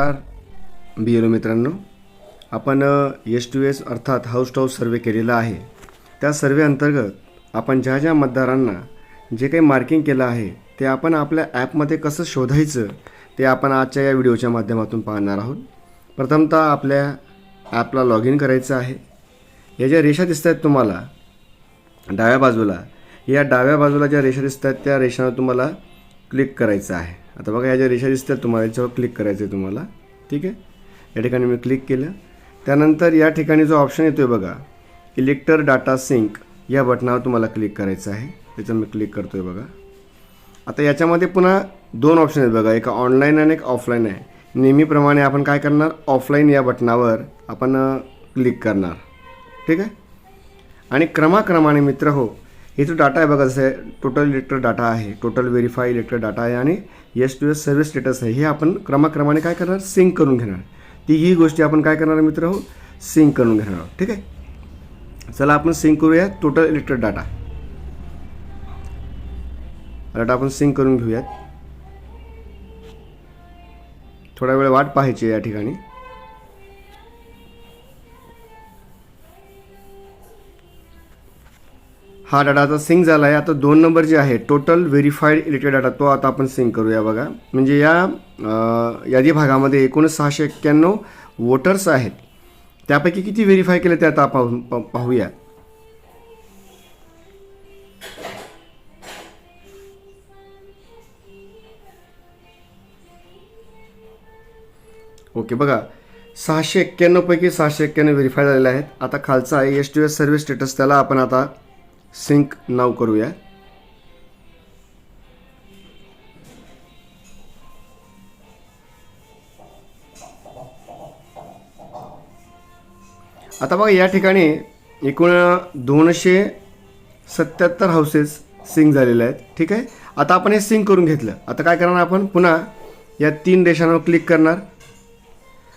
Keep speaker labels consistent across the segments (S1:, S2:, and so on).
S1: नमस्कार बी एलो मित्रांनो. आपण एस टू एस अर्थात हाऊस टू हाऊस सर्वे केलेला आहे. त्या सर्वे अंतर्गत आपण ज्या ज्या मतदारांना जे काही मार्किंग केलं आहे ते आपण आपल्या ॲपमध्ये कसं शोधायचं ते आपण आजच्या या व्हिडिओच्या माध्यमातून पाहणार आहोत. प्रथमतः आपल्या ॲपला लॉग इन करायचं आहे. या ज्या रेषा दिसत आहेत तुम्हाला डाव्या बाजूला या डाव्या बाजूला ज्या रेषा दिसत आहेत त्या रेषांवर तुम्हाला क्लिक करायचं आहे. आता बघा ह्या ज्या रेषा दिसतात तुम्हाला याच्यावर क्लिक करायचं आहे तुम्हाला. ठीक आहे? या ठिकाणी मी क्लिक केलं. त्यानंतर या ठिकाणी जो ऑप्शन येतो आहे बघा इलेक्टर डाटा सिंक या बटनावर तुम्हाला क्लिक करायचं आहे. त्याचं मी क्लिक करतो आहे बघा. आता याच्यामध्ये पुन्हा दोन ऑप्शन आहेत बघा एक ऑनलाईन आणि एक ऑफलाईन आहे. नेहमीप्रमाणे आपण काय करणार? ऑफलाईन या बटनावर आपण क्लिक करणार. ठीक आहे? आणि क्रमाक्रमाने मित्र हो हे जो डाटा आहे बघा जसं आहे टोटल इलेक्ट्रिक डाटा आहे टोटल व्हेरीफाय इलेक्ट्रिक डाटा आहे आणि S to S service status आहे हे आपण क्रमाक्रमाने काय करणार? सिंक करून घेणार. तिघी गोष्टी आपण काय करणार मित्र? हो सिंक करून घेणार आहोत. ठीक आहे? चला आपण सिंक करूया टोटल इलेक्ट्रिक डाटा डाटा आपण सिंक करून घेऊयात. थोडा वेळ वाट पाहायची या ठिकाणी. हा डाटा आता सिंक झाला आहे आता दोन नंबर जे आहे टोटल व्हेरीफाईड इलेक्टेड डाटा तो आता आपण सिंक करूया बघा. म्हणजे या यादी भागामध्ये एकूण सहाशे एक्क्याण्णव वोटर्स आहेत. त्यापैकी किती व्हेरीफाय केले ते आता पाहू पाहूया. ओके बघा. सहाशे एक्क्याण्णवपैकी सहाशे एक्क्याण्णव व्हेरीफाय झालेले आहेत. आता खालचा आहे S T S service status त्याला आपण आता सिंक नाव करूया. आता बघा या ठिकाणी एकूण दोनशे सत्याहत्तर हाऊसेस सिंक झालेले आहेत. ठीक आहे? आता आपण हे सिंक करून घेतलं. आता काय करणार आपण? पुन्हा या तीन रेषांवर क्लिक करणार.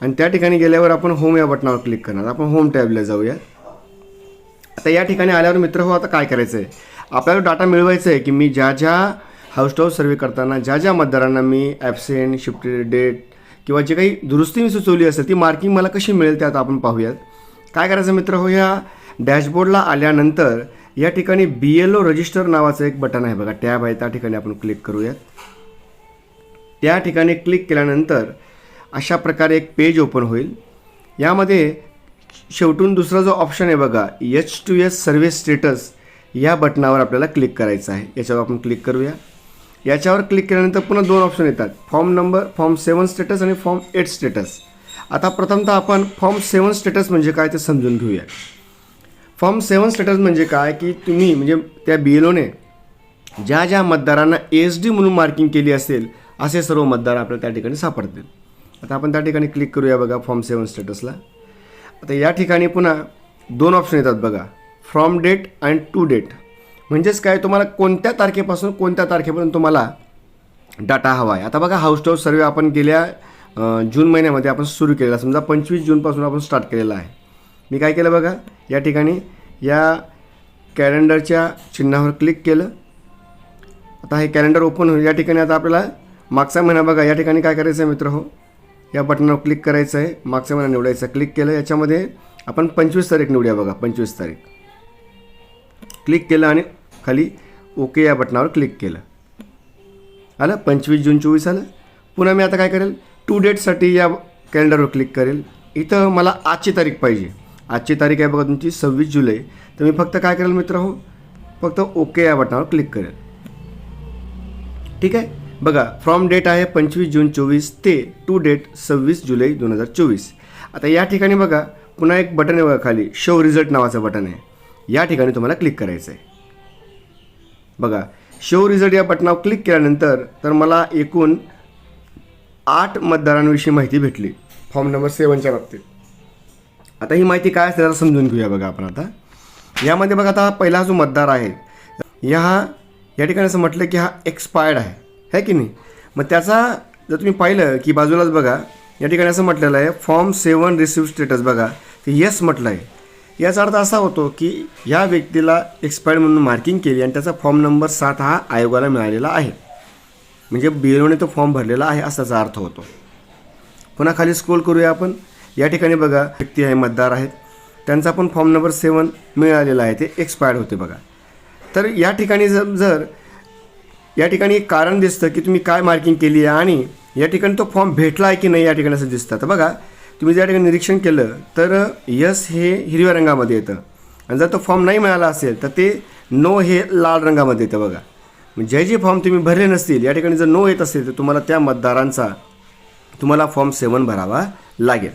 S1: आणि त्या ठिकाणी गेल्यावर आपण होम या बटनावर क्लिक करणार. आपण होम टॅबला जाऊया. आता या ठिकाणी आल्यावर मित्र हो आता काय करायचं आहे आपल्याला डाटा मिळवायचा आहे की मी ज्या ज्या हाऊस टू सर्वे करताना ज्या ज्या मतदारांना मी ॲबसेंट शिफ्ट डेट किंवा जे काही दुरुस्ती मी सुचवली असेल ती मार्किंग मला कशी मिळेल ते आता आपण पाहूयात. काय करायचं मित्र हो या डॅशबोर्डला आल्यानंतर या ठिकाणी बी एल ओ रजिस्टर नावाचं एक बटन आहे बघा. टॅब आहे त्या ठिकाणी आपण क्लिक करूयात. त्या ठिकाणी क्लिक केल्यानंतर अशा प्रकारे एक पेज ओपन होईल. यामध्ये शेवटून दुसरा जो ऑप्शन आहे बघा H to S service status या बटनावर आपल्याला क्लिक करायचं आहे. याच्यावर आपण क्लिक करूया. याच्यावर क्लिक केल्यानंतर पुन्हा दोन ऑप्शन येतात. Form number form seven status आणि फॉर्म एट स्टेटस आता प्रथमतः आपण फॉर्म सेवन स्टेटस म्हणजे काय ते समजून घेऊया. फॉर्म सेवन स्टेटस म्हणजे काय? की तुम्ही म्हणजे त्या बी एल ओने ज्या ज्या मतदारांना एस डी म्हणून मार्किंग केली असेल असे सर्व मतदार आपल्याला त्या ठिकाणी सापडतील. आता आपण त्या ठिकाणी क्लिक करूया बघा फॉर्म सेवन स्टेटसला आता या ठिकाणी पुन्हा दोन ऑप्शन येतात बघा. From date and to date म्हणजेच काय? तुम्हाला कोणत्या तारखेपासून कोणत्या तारखेपर्यंत तुम्हाला डाटा हवा आहे आता बघा हाऊस टू हाऊस सर्वे आपण गेल्या जून महिन्यामध्ये आपण सुरू केलेला. समजा पंचवीस जूनपासून आपण स्टार्ट केलेला आहे. मी काय केलं बघा? या ठिकाणी या कॅलेंडरच्या चिन्हावर क्लिक केलं. आता हे कॅलेंडर ओपन होईल. या ठिकाणी आता आपल्याला मागचा महिना बघा. या ठिकाणी काय करायचं आहे मित्र हो या बटनावर क्लिक करायचं आहे. मागच्या महिना निवडायचा. क्लिक केलं याच्यामध्ये आपण पंचवीस तारीख निवडूया बघा पंचवीस तारीख. क्लिक केलं आणि खाली ओके या बटनावर क्लिक केलं. आलं? पंचवीस जून चोवीस आलं. पुन्हा मी आता काय करेल? टू डेटसाठी या कॅलेंडरवर क्लिक करेल. इथं मला आजची तारीख पाहिजे. आजची तारीख आहे बघा तुमची सव्वीस जुलै. तर मी फक्त काय करेल मित्र हो फक्त ओके या बटनावर क्लिक करेल. ठीक आहे? बघा फ्रॉम डेट आहे पंचवीस जून चोवीस ते टू डेट सव्वीस जुलै दोन हजार चोवीस. आता या ठिकाणी बघा पुन्हा एक बटन आहे बघा खाली शो रिझल्ट नावाचं बटन आहे. या ठिकाणी तुम्हाला क्लिक करायचं आहे बघा शो रिझल्ट या बटनावर क्लिक केल्यानंतर तर मला एकूण आठ मतदारांविषयी माहिती भेटली फॉर्म नंबर सेवनच्या बाबतीत. आता ही माहिती काय असते त्याला समजून घेऊया बघा आपण आता. यामध्ये बघा आता पहिला जो मतदार आहे या या ठिकाणी असं म्हटलं की हा एक्सपायर्ड आहे. है की नाही? मग त्याचा जर तुम्ही पाहिलं की बाजूलाच बघा या ठिकाणी असं म्हटलेलं आहे फॉर्म सेवन रिसिव्ह स्टेटस बघा. ते येस म्हटलं आहे याचा अर्थ असा होतो की या व्यक्तीला एक्सपायर्ड म्हणून मार्किंग केली आणि त्याचा फॉर्म नंबर सात हा आयोगाला मिळालेला आहे. म्हणजे बी एल ओने तो फॉर्म भरलेला आहे असाचा अर्थ होतो. पुन्हा खाली स्क्रोल करूया आपण? या ठिकाणी बघा व्यक्ती आहे मतदार आहेत. त्यांचा पण फॉर्म नंबर सेवन मिळालेला आहे ते एक्सपायर्ड होते बघा. तर या ठिकाणी जर जर या ठिकाणी एक कारण दिसतं की तुम्ही काय मार्किंग केली आहे आणि या ठिकाणी तो फॉर्म भेटला आहे की नाही या ठिकाणी असं दिसतं. तर बघा तुम्ही ज्या ठिकाणी निरीक्षण केलं तर यस हे हिरव्या रंगामध्ये येतं. आणि जर तो फॉर्म नाही मिळाला असेल तर ते नो हे लाल रंगामध्ये येतं बघा. म्हणजे जे जे फॉर्म तुम्ही भरले नसतील या ठिकाणी जर नो येत असेल तर तुम्हाला त्या मतदारांचा तुम्हाला फॉर्म सेवन भरावा लागेल.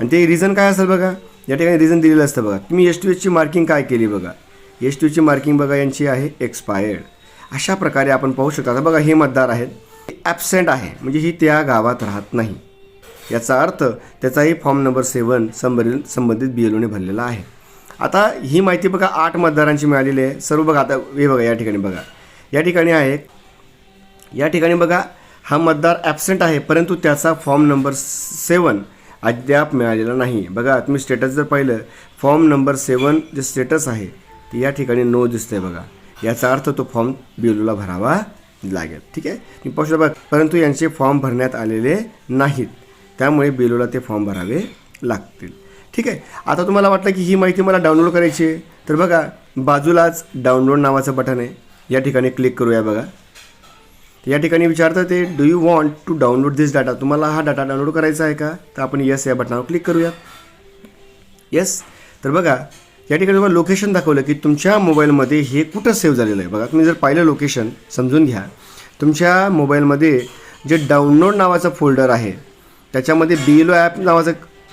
S1: आणि ते रिझन काय असेल बघा? या ठिकाणी रिझन दिलेलं असतं बघा. तुम्ही एस टी एसची मार्किंग काय केली बघा? एस टी एचची मार्किंग बघा यांची आहे एक्सपायर्ड अशा प्रकारे आपण पाहू शकतो. आता बघा हे मतदार आहेत. ॲबसेंट आहे. म्हणजे ही त्या गावात राहत नाही. याचा अर्थ त्याचाही फॉर्म नंबर सेवन संबंधित संबंधित बी एल ओने भरलेला आहे. आता ही माहिती बघा आठ मतदारांची मिळालेली आहे. सर्व बघा आता हे बघा या ठिकाणी बघा. या ठिकाणी आहे. या ठिकाणी बघा हा मतदार ॲबसेंट आहे परंतु त्याचा फॉर्म नंबर सेवन अद्याप मिळालेला नाही बघा तुम्ही स्टेटस जर पाहिलं form number seven J status आहे ते या ठिकाणी नो दिसतंय बघा. याचा अर्थ तो फॉर्म बिलोला भरावा लागेल. ठीक आहे? तुम्ही पाहू शकता. बघा परंतु यांचे फॉर्म भरण्यात आलेले नाहीत. त्यामुळे बिलोला ते फॉर्म भरावे लागतील. ठीक आहे? आता तुम्हाला वाटलं की ही माहिती मला डाउनलोड करायची आहे. तर बघा बाजूलाच डाउनलोड नावाचं बटन आहे. या ठिकाणी क्लिक करूया बघा. या ठिकाणी विचारतं ते do you want to download this data तुम्हाला हा डाटा डाउनलोड करायचा आहे का? तर आपण यस या बटनावर क्लिक करूया. येस तर बघा या ठिकाणी तुम्हाला लोकेशन दाखवलं की तुमच्या मोबाईलमध्ये हे कुठं सेव्ह झालेलं आहे. बघा तुम्ही जर पाहिलं लोकेशन समजून घ्या. तुमच्या मोबाईलमध्ये जे डाउनलोड नावाचं फोल्डर आहे त्याच्यामध्ये बी एल ओ ॲप नावाचं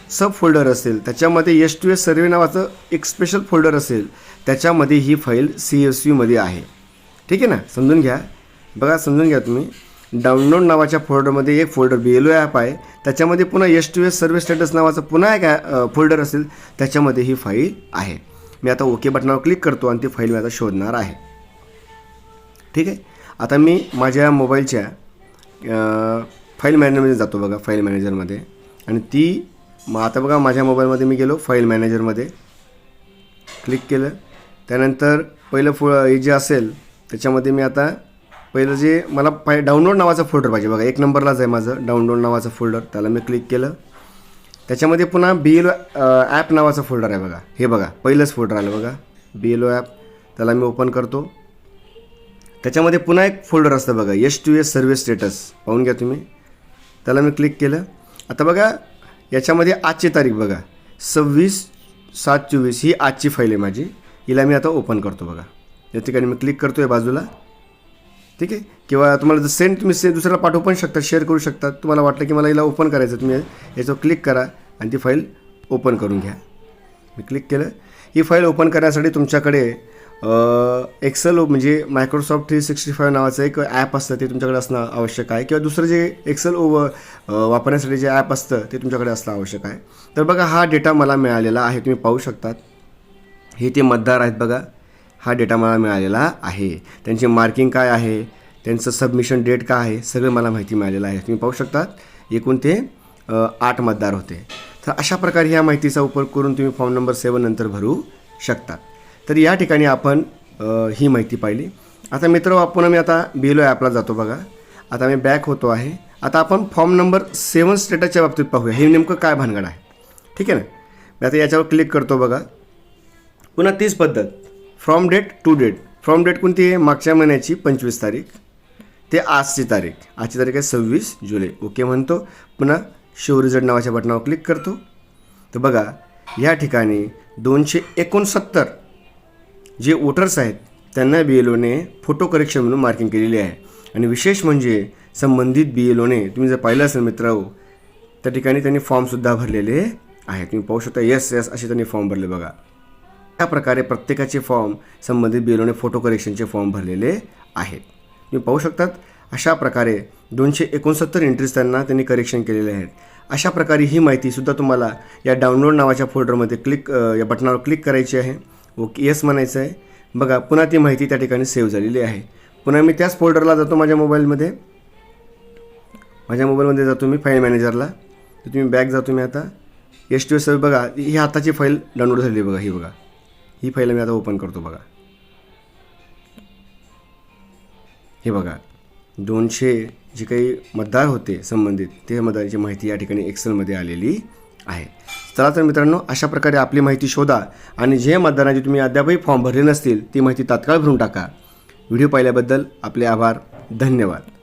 S1: सब फोल्डर असेल त्याच्यामध्ये एस टू एस सर्वे नावाचं एक स्पेशल फोल्डर असेल त्याच्यामध्ये ही फाईल सी एस यूमध्ये आहे. ठीक आहे ना? समजून घ्या. बघा समजून घ्या तुम्ही. डाउनलोड नावाच्या फोल्डरमध्ये एक folder B L O app आहे. त्याच्यामध्ये पुन्हा S to S service status नावाचं पुन्हा एक फोल्डर असेल त्याच्यामध्ये ही फाईल आहे. मी आता ओके बटनावर क्लिक करतो आणि ती फाईल मी आता शोधणार आहे. ठीक आहे? आता मी माझ्या मोबाईलच्या फाईल मॅनेजरमध्ये जातो बघा फाईल मॅनेजरमध्ये. आणि ती मग आता बघा माझ्या मोबाईलमध्ये मी गेलो फाईल मॅनेजरमध्ये. क्लिक केलं. त्यानंतर पहिलं फो हे जे असेल त्याच्यामध्ये मी आता पहिलं जे मला पाय डाउनलोड नावाचा फोल्डर पाहिजे बघा. एक नंबरलाच आहे माझं. डाउनलोड नावाचं फोल्डर त्याला मी क्लिक केलं. त्याच्यामध्ये पुन्हा बी एल ॲप नावाचं फोल्डर आहे बघा. हे बघा. पहिलंच फोल्डर आलं बघा. बी एल ओ ॲप त्याला मी ओपन करतो. त्याच्यामध्ये पुन्हा एक फोल्डर असतं बघा. S to S service status पाहून घ्या तुम्ही. त्याला मी क्लिक केलं. आता बघा याच्यामध्ये आजची तारीख बघा. सव्वीस सात चोवीस ही आजची फाईल आहे माझी. हिला मी आता ओपन करतो बघा. या ठिकाणी मी क्लिक करतो आहे बाजूला. ठीक आहे? किंवा तुम्हाला जर सेंड तुम्ही से दुसऱ्याला पाठवू पण शकता शेअर करू शकता तुम्हाला वाटलं की मला हिला ओपन करायचं तुम्ही याच्यावर क्लिक करा आणि ती फाईल ओपन करून घ्या. मी क्लिक केलं. ही फाईल ओपन करण्यासाठी तुमच्याकडे एक्सेल म्हणजे मायक्रोसॉफ्ट थ्री सिक्स्टी फाईव्ह नावाचं एक ॲप असतं ते तुमच्याकडे असणं आवश्यक आहे. किंवा दुसरं जे एक्सेल ओव वापरण्यासाठी जे ॲप असतं ते तुमच्याकडे असणं आवश्यक आहे. तर बघा हा डेटा मला मिळालेला आहे तुम्ही पाहू शकतात. हे ते मतदार आहेत बघा. हा डेटा मला मिळालेला आहे. त्यांची मार्किंग काय आहे? त्यांचं सबमिशन डेट काय आहे? सगळं मला माहिती मिळालेलं आहे. तुम्ही पाहू शकतात एकूण ते आठ मतदार होते. तर अशा प्रकारे ह्या माहितीचा उपयोग करून तुम्ही फॉर्म नंबर सेवन नंतर भरू शकता. तर या ठिकाणी आपण ही माहिती पाहिली. आता मित्र आपण मी आता बिलो ॲपला जातो बघा. आता मी बॅक होतो आहे. आता आपण फॉर्म नंबर सेवन स्टेटसच्या बाबतीत पाहूया. हे नेमकं काय भानगड आहे? ठीक आहे ना? मी आता याच्यावर क्लिक करतो बघा. पुन्हा तीच पद्धत. From date to date from date कोणती आहे? मागच्या महिन्याची पंचवीस तारीख. ते आजची तारीख. आजची तारीख आहे सव्वीस जुलै. ओके म्हणतो. पुन्हा शो रिझल्ट नावाच्या बटनावर क्लिक करतो. तर बघा या ठिकाणी दोनशे एकोणसत्तर जे वोटर्स आहेत त्यांना बी एल ओने फोटो करेक्शन म्हणून मार्किंग केलेली आहे. आणि विशेष म्हणजे संबंधित बी एल ओने तुम्ही जर पाहिलं असेल मित्र त्या ठिकाणी त्यांनी फॉर्मसुद्धा भरलेले आहेत. तुम्ही पाहू शकता येस येस असे त्यांनी फॉर्म भरले बघा. या प्रकारे प्रत्येकाचे फॉर्म संबंधित बिलोने फोटो करेक्शनचे फॉर्म भरलेले आहेत. तुम्ही पाहू शकतात अशा प्रकारे दोनशे एकोणसत्तर एंट्रीज त्यांना त्यांनी करेक्शन केलेले आहेत. अशा प्रकारे ही माहितीसुद्धा तुम्हाला या डाउनलोड नावाच्या फोल्डरमध्ये क्लिक या बटनावर क्लिक करायची आहे. ओके येस म्हणायचं आहे. बघा पुन्हा ती माहिती त्या ठिकाणी सेव्ह झालेली आहे. पुन्हा मी त्याच फोल्डरला जातो माझ्या मोबाईलमध्ये माझ्या मोबाईलमध्ये जातो मी फाईल मॅनेजरला तर तुम्ही बॅक जातो मी आता. एस टी एस बघा ही आताची फाईल डाउनलोड झाली आहे बघा ही बघा. ही फाईल मी आता ओपन करतो बघा. हे बघा दोनशे जे काही मतदार होते संबंधित ते मतदारांची माहिती या ठिकाणी एक्सेलमध्ये आलेली आहे. चला तर मित्रांनो अशा प्रकारे आपली माहिती शोधा आणि जे मतदारांची तुम्ही अद्यापही फॉर्म भरले नसतील ती माहिती तात्काळ भरून टाका. व्हिडिओ पाहिल्याबद्दल आपले आभार धन्यवाद.